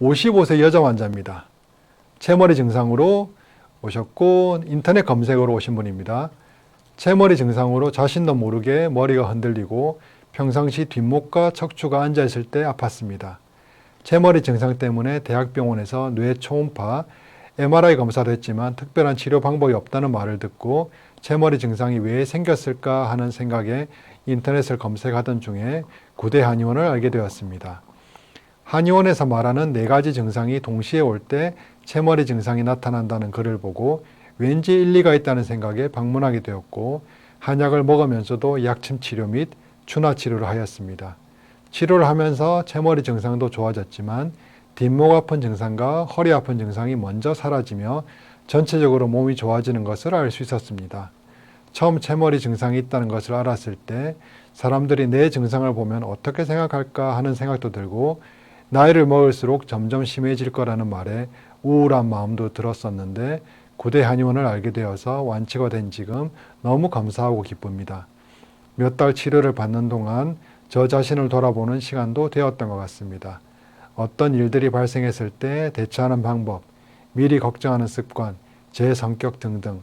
55세 여자 환자입니다. 채머리 증상으로 오셨고 인터넷 검색으로 오신 분입니다. 채머리 증상으로 자신도 모르게 머리가 흔들리고 평상시 뒷목과 척추가 앉아 있을 때 아팠습니다. 채머리 증상 때문에 대학병원에서 뇌 초음파, MRI 검사도 했지만 특별한 치료 방법이 없다는 말을 듣고 채머리 증상이 왜 생겼을까 하는 생각에 인터넷을 검색하던 중에 구대 한의원을 알게 되었습니다. 한의원에서 말하는 네 가지 증상이 동시에 올때 채머리 증상이 나타난다는 글을 보고 왠지 일리가 있다는 생각에 방문하게 되었고 한약을 먹으면서도 약침 치료 및 추나 치료를 하였습니다. 치료를 하면서 채머리 증상도 좋아졌지만 뒷목 아픈 증상과 허리 아픈 증상이 먼저 사라지며 전체적으로 몸이 좋아지는 것을 알 수 있었습니다. 처음 채머리 증상이 있다는 것을 알았을 때 사람들이 내 증상을 보면 어떻게 생각할까 하는 생각도 들고 나이를 먹을수록 점점 심해질 거라는 말에 우울한 마음도 들었었는데 구대 한의원을 알게 되어서 완치가 된 지금 너무 감사하고 기쁩니다. 몇 달 치료를 받는 동안 저 자신을 돌아보는 시간도 되었던 것 같습니다. 어떤 일들이 발생했을 때 대처하는 방법, 미리 걱정하는 습관, 제 성격 등등,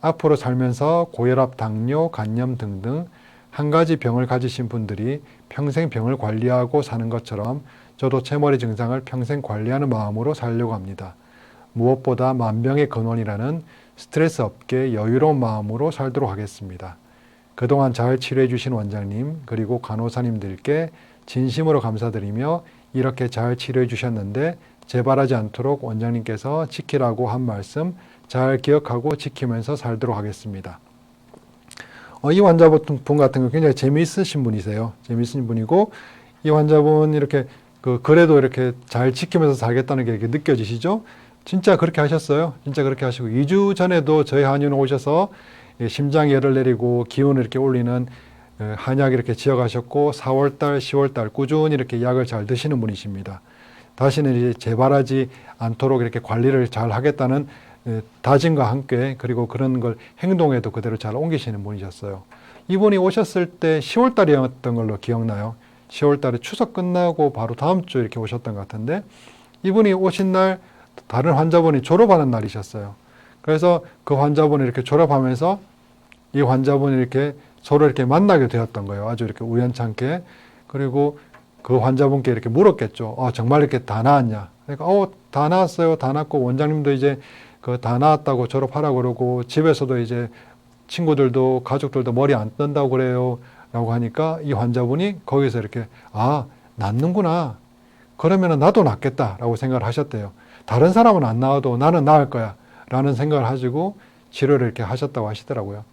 앞으로 살면서 고혈압, 당뇨, 간염 등등 한 가지 병을 가지신 분들이 평생 병을 관리하고 사는 것처럼 저도 채머리 증상을 평생 관리하는 마음으로 살려고 합니다. 무엇보다 만병의 근원이라는 스트레스 없게 여유로운 마음으로 살도록 하겠습니다. 그동안 잘 치료해 주신 원장님 그리고 간호사님들께 진심으로 감사드리며 이렇게 잘 치료해 주셨는데 재발하지 않도록 원장님께서 지키라고 한 말씀 잘 기억하고 지키면서 살도록 하겠습니다. 어, 이 환자분 같은 경우 굉장히 재미있으신 분이세요. 재미있으신 분이고 이 환자분 이렇게 그 그래도 이렇게 잘 지키면서 살겠다는 게 이렇게 느껴지시죠? 진짜 그렇게 하셨어요. 진짜 그렇게 하시고 2주 전에도 저희 한의원 오셔서 심장 열을 내리고 기운을 이렇게 올리는 어, 한약 이렇게 지어가셨고 4월달, 10월달 꾸준히 이렇게 약을 잘 드시는 분이십니다. 다시는 이제 재발하지 않도록 이렇게 관리를 잘 하겠다는 어, 다짐과 함께 그리고 그런 걸 행동에도 그대로 잘 옮기시는 분이셨어요. 이분이 오셨을 때 10월달이었던 걸로 기억나요. 10월 달에 추석 끝나고 바로 다음 주 이렇게 오셨던 것 같은데 이분이 오신 날 다른 환자분이 졸업하는 날이셨어요. 그래서 그 환자분이 이렇게 졸업하면서 이 환자분이 이렇게 서로 이렇게 만나게 되었던 거예요. 아주 이렇게 우연찮게. 그리고 그 환자분께 이렇게 물었겠죠. 아, 정말 이렇게 다 나았냐? 그러니까, 어, 다 나았어요. 다 나았고, 원장님도 이제 그 다 나았다고 졸업하라고 그러고, 집에서도 이제 친구들도 가족들도 머리 안 뜬다고 그래요. 라고 하니까 이 환자분이 거기서 이렇게, 아, 낫는구나. 그러면 나도 낫겠다. 라고 생각을 하셨대요. 다른 사람은 안 나와도 나는 나을 거야. 라는 생각을 하시고 치료를 이렇게 하셨다고 하시더라고요.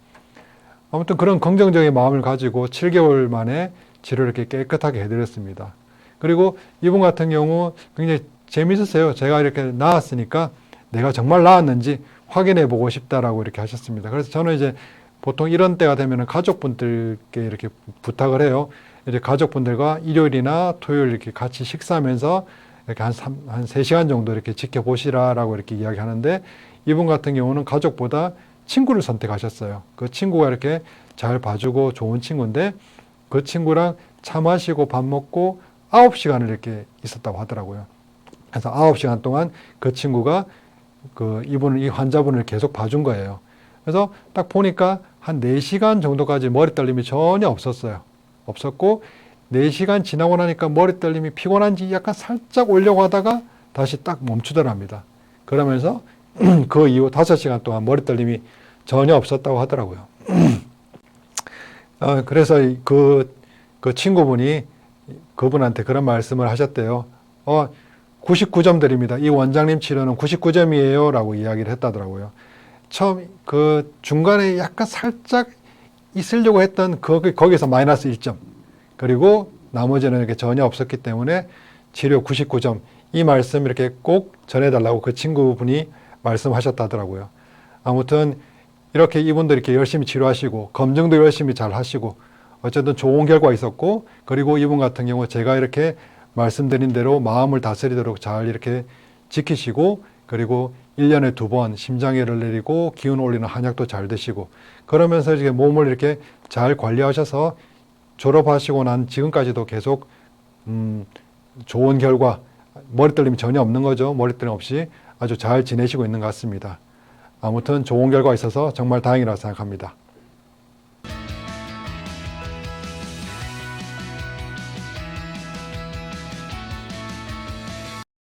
아무튼 그런 긍정적인 마음을 가지고 7개월 만에 치료를 이렇게 깨끗하게 해드렸습니다. 그리고 이분 같은 경우 굉장히 재밌었어요. 제가 이렇게 나았으니까 내가 정말 나았는지 확인해 보고 싶다라고 이렇게 하셨습니다. 그래서 저는 이제 보통 이런 때가 되면 가족분들께 이렇게 부탁을 해요. 이제 가족분들과 일요일이나 토요일 이렇게 같이 식사하면서 이렇게 한, 3, 한 3시간 정도 이렇게 지켜보시라라고 이렇게 이야기 하는데 이분 같은 경우는 가족보다 친구를 선택하셨어요. 그 친구가 이렇게 잘 봐주고 좋은 친구인데 그 친구랑 차 마시고 밥 먹고 9시간을 이렇게 있었다고 하더라고요. 그래서 9시간 동안 그 친구가 그 이분을, 이 환자분을 계속 봐준 거예요. 그래서 딱 보니까 한 4시간 정도까지 머리 떨림이 전혀 없었어요. 없었고 4시간 지나고 나니까 머리 떨림이 피곤한지 약간 살짝 올려고 하다가 다시 딱 멈추더랍니다. 그러면서 그 이후 5시간 동안 머리 떨림이 전혀 없었다고 하더라고요. 어, 그래서 그, 그 친구분이 그분한테 그런 말씀을 하셨대요. 어, 99점 드립니다. 이 원장님 치료는 99점이에요. 라고 이야기를 했다더라고요. 처음, 그 중간에 약간 살짝 있으려고 했던 거기, 거기서 마이너스 1점. 그리고 나머지는 이렇게 전혀 없었기 때문에 치료 99점. 이 말씀 이렇게 꼭 전해달라고 그 친구분이 말씀하셨다더라고요. 아무튼 이렇게 이분들 이렇게 열심히 치료하시고 검증도 열심히 잘 하시고 어쨌든 좋은 결과 있었고 그리고 이분 같은 경우 제가 이렇게 말씀드린 대로 마음을 다스리도록 잘 이렇게 지키시고 그리고 1년에 두 번 심장애를 내리고 기운 올리는 한약도 잘 드시고 그러면서 이렇게 몸을 이렇게 잘 관리하셔서 졸업하시고 난 지금까지도 계속 음 좋은 결과 머리떨림이 전혀 없는 거죠. 머리떨림 없이 아주 잘 지내시고 있는 것 같습니다. 아무튼 좋은 결과 있어서 정말 다행이라고 생각합니다.